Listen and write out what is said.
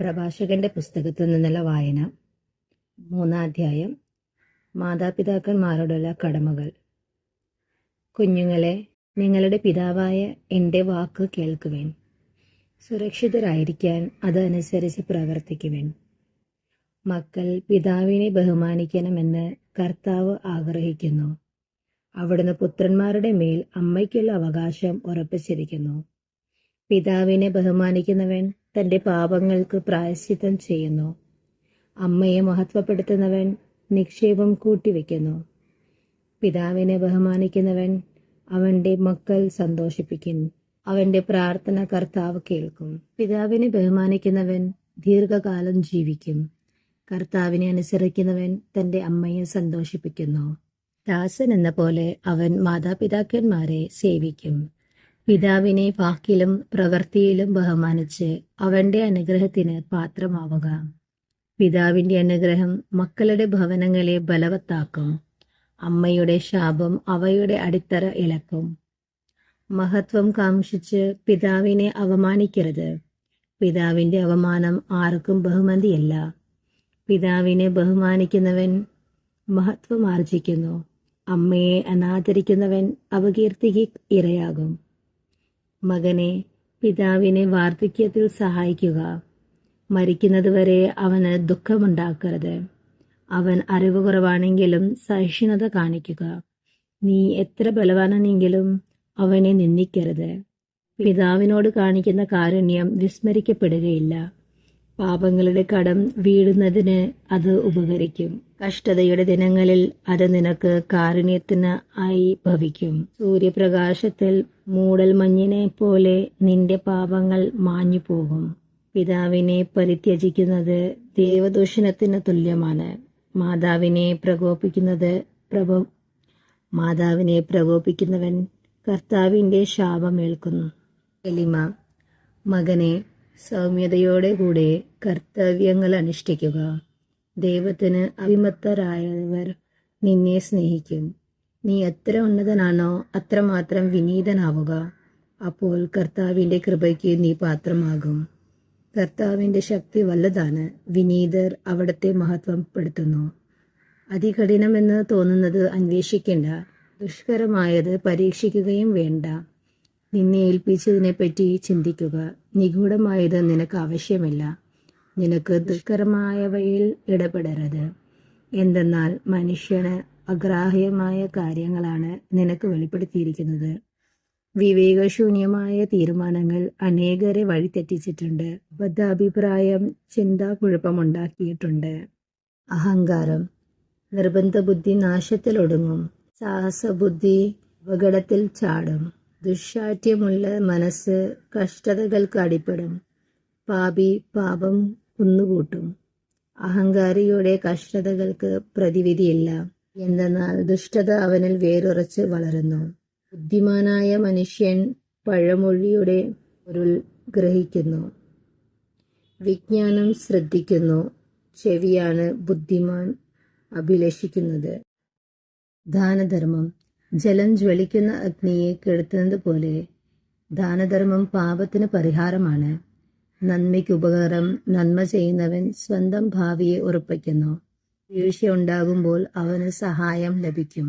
പ്രഭാഷകന്റെ പുസ്തകത്തിൽ നിന്നുള്ള വായന. മൂന്നാധ്യായം മാതാപിതാക്കന്മാരോടുള്ള കടമകൾ. കുഞ്ഞുങ്ങളെ നിങ്ങളുടെ പിതാവായ എന്റെ വാക്ക് കേൾക്കുവേൻ. സുരക്ഷിതരായിരിക്കാൻ അതനുസരിച്ച് പ്രവർത്തിക്കുവേൻ. മക്കൾ പിതാവിനെ ബഹുമാനിക്കണമെന്ന് കർത്താവ് ആഗ്രഹിക്കുന്നു. അവിടുന്ന് പുത്രന്മാരുടെ മേൽ അമ്മയ്ക്കുള്ള അവകാശം ഉറപ്പിച്ചിരിക്കുന്നു. പിതാവിനെ ബഹുമാനിക്കുന്നവൻ തന്റെ പാപങ്ങൾക്ക് പ്രായശ്ചിത്തം ചെയ്യുന്നു. അമ്മയെ മഹത്വപ്പെടുത്തുന്നവൻ നിക്ഷേപം കൂട്ടിവെക്കുന്നു. പിതാവിനെ ബഹുമാനിക്കുന്നവൻ അവന്റെ മക്കൾ സന്തോഷിപ്പിക്കുന്നു. അവന്റെ പ്രാർത്ഥന കർത്താവ് കേൾക്കും. പിതാവിനെ ബഹുമാനിക്കുന്നവൻ ദീർഘകാലം ജീവിക്കും. കർത്താവിനെ അനുസരിക്കുന്നവൻ തന്റെ അമ്മയെ സന്തോഷിപ്പിക്കുന്നു. ദാസൻ എന്ന പോലെ അവൻ മാതാപിതാക്കന്മാരെ സേവിക്കും. പിതാവിനെ വാക്കിലും പ്രവൃത്തിയിലും ബഹുമാനിച്ച് അവന്റെ അനുഗ്രഹത്തിന് പാത്രമാവുക. പിതാവിന്റെ അനുഗ്രഹം മക്കളുടെ ഭവനങ്ങളെ ബലവത്താക്കും. അമ്മയുടെ ശാപം അവയുടെ അടിത്തറ ഇളക്കും. മഹത്വം കാംക്ഷിച്ച് പിതാവിനെ അവമാനിക്കരുത് പിതാവിന്റെ അവമാനം ആർക്കും ബഹുമതിയല്ല. പിതാവിനെ ബഹുമാനിക്കുന്നവൻ മഹത്വം ആർജിക്കുന്നു. അമ്മയെ അനാദരിക്കുന്നവൻ അപകീർത്തിക്ക് ഇരയാകും. മകനെ പിതാവിനെ വാർദ്ധക്യത്തിൽ സഹായിക്കുക. മരിക്കുന്നതുവരെ അവന് ദുഃഖമുണ്ടാക്കരുത്. അവൻ അറിവ് കുറവാണെങ്കിലും സഹിഷ്ണുത കാണിക്കുക. നീ എത്ര ബലവാനെങ്കിലും അവനെ നിന്ദിക്കരുത്. പിതാവിനോട് കാണിക്കുന്ന കാരുണ്യം വിസ്മരിക്കപ്പെടുകയില്ല. പാപങ്ങളുടെ കടം വീഴുന്നതിന് അത് ഉപകരിക്കും. കഷ്ടതയുടെ ദിനങ്ങളിൽ അത് നിനക്ക് കാരുണ്യത്തിന് ആയി ഭവിക്കും. സൂര്യപ്രകാശത്തിൽ മൂടൽ മഞ്ഞിനെ പോലെ നിന്റെ പാപങ്ങൾ മാഞ്ഞു പോകും. പിതാവിനെ പരിത്യജിക്കുന്നത് ദേവദൂഷണത്തിന് തുല്യമാണ്. മാതാവിനെ പ്രകോപിക്കുന്നത് പ്രഭോ മാതാവിനെ പ്രകോപിക്കുന്നവൻ കർത്താവിന്റെ ശാപമേൽക്കുന്നു. എലിമ മകനെ സൗമ്യതയോടെ കൂടെ കർത്തവ്യങ്ങൾ അനുഷ്ഠിക്കുക. ദൈവത്തിന് അഭിമത്തരായവർ നിന്നെ സ്നേഹിക്കും. നീ എത്ര ഉന്നതനാണോ അത്രമാത്രം വിനീതനാവുക. അപ്പോൾ കർത്താവിന്റെ കൃപയ്ക്ക് നീ പാത്രമാകും. കർത്താവിന്റെ ശക്തി വല്ലതാണ്. വിനീതർ അവിടത്തെ മഹത്വപ്പെടുത്തുന്നു അതികഠിനമെന്ന് തോന്നുന്നത് അന്വേഷിക്കേണ്ട. ദുഷ്കരമായത് പരീക്ഷിക്കുകയും വേണ്ട. നിന്നെ ഏൽപ്പിച്ചതിനെപ്പറ്റി ചിന്തിക്കുക. നിഗൂഢമായത് നിനക്ക് ആവശ്യമില്ല. നിനക്ക് ദുഷ്കരമായവയിൽ ഇടപെടരുത്. എന്തെന്നാൽ മനുഷ്യന് അഗ്രാഹ്യമായ കാര്യങ്ങളാണ് നിനക്ക് വെളിപ്പെടുത്തിയിരിക്കുന്നത്. വിവേകശൂന്യമായ തീരുമാനങ്ങൾ അനേകരെ വഴിതെറ്റിച്ചിട്ടുണ്ട്. ബദ്ധാഭിപ്രായം ചിന്താക്കുഴപ്പമുണ്ടാക്കിയിട്ടുണ്ട് അഹങ്കാരം നിർബന്ധ ബുദ്ധി നാശത്തിലൊടുങ്ങും. സാഹസബുദ്ധി അപകടത്തിൽ ചാടും. ദുശാഠ്യമുള്ള മനസ്സ് കഷ്ടതകൾക്ക് അടിപ്പെടും. പാപി പാപം കുന്നുകൂട്ടും. അഹങ്കാരിയുടെ കഷ്ടതകൾക്ക് പ്രതിവിധിയില്ല. എന്തെന്നാൽ ദുഷ്ടത അവനിൽ വേരുറച്ച് വളരുന്നു. ബുദ്ധിമാനായ മനുഷ്യൻ പഴമൊഴിയുടെ പൊരുൾ ഗ്രഹിക്കുന്നു. വിജ്ഞാനം ശ്രദ്ധിക്കുന്നു. ചെവിയാണ് ബുദ്ധിമാൻ അഭിലഷിക്കുന്നത്. ദാനധർമ്മം ജലം ജ്വലിക്കുന്ന അഗ്നിയെ കെടുത്തുന്നത് പോലെ ദാനധർമ്മം പാപത്തിന് പരിഹാരമാണ്. നന്മയ്ക്ക് ഉപകാരം നന്മ ചെയ്യുന്നവൻ സ്വന്തം ഭാവിയെ ഉറപ്പിക്കുന്നു. വീഴ്ച ഉണ്ടാകുമ്പോൾ അവന് സഹായം ലഭിക്കും.